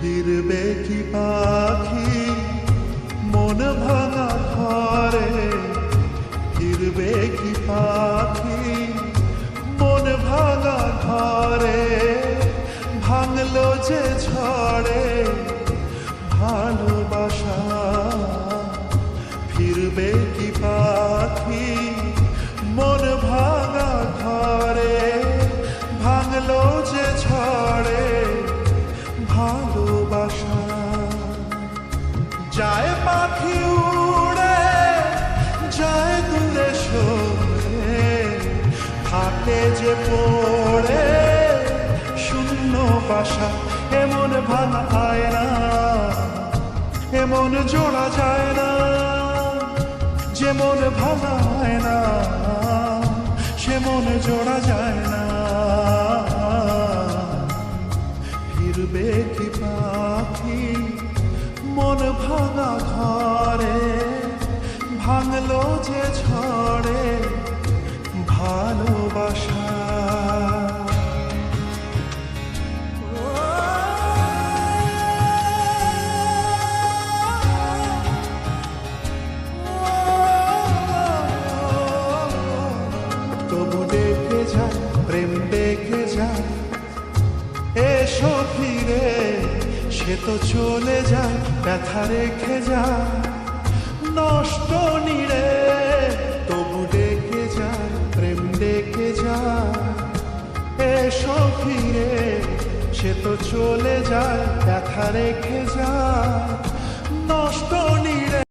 ফিরবে কি পাখি? মন ভাঙা ঘরে কি পাখি? মন ভাঙা ঘরে ভাঙলো যে ঝড়ে ভালোবাসা। ফিরবে কি পাখি? মন ভাঙা ঘরে ভাঙলো যে ঝড়ে ভালোবাসা যায় পাখি উড়ে, যায় দূরে সরে। থাকে যে পড়ে, শূন্য বাসা, এমন ভাঙা হয় না। এমন জোড়া যায় না, যেমন ভাঙা হয় না। সেমন জোড়া যায় না। ফিরবে কি পাখি? মন ভাঙা ঘরে ভাঙলো যে ছড়ে ভালোবাসা। তবু সে তো চলে যায় ব্যথা রেখে যায় নষ্ট নিরে তবু ডেকে যায় প্রেম ডেকে যায় এসো ফিরে, সে তো চলে যায়, ব্যথা রেখে যা। নষ্ট নিরে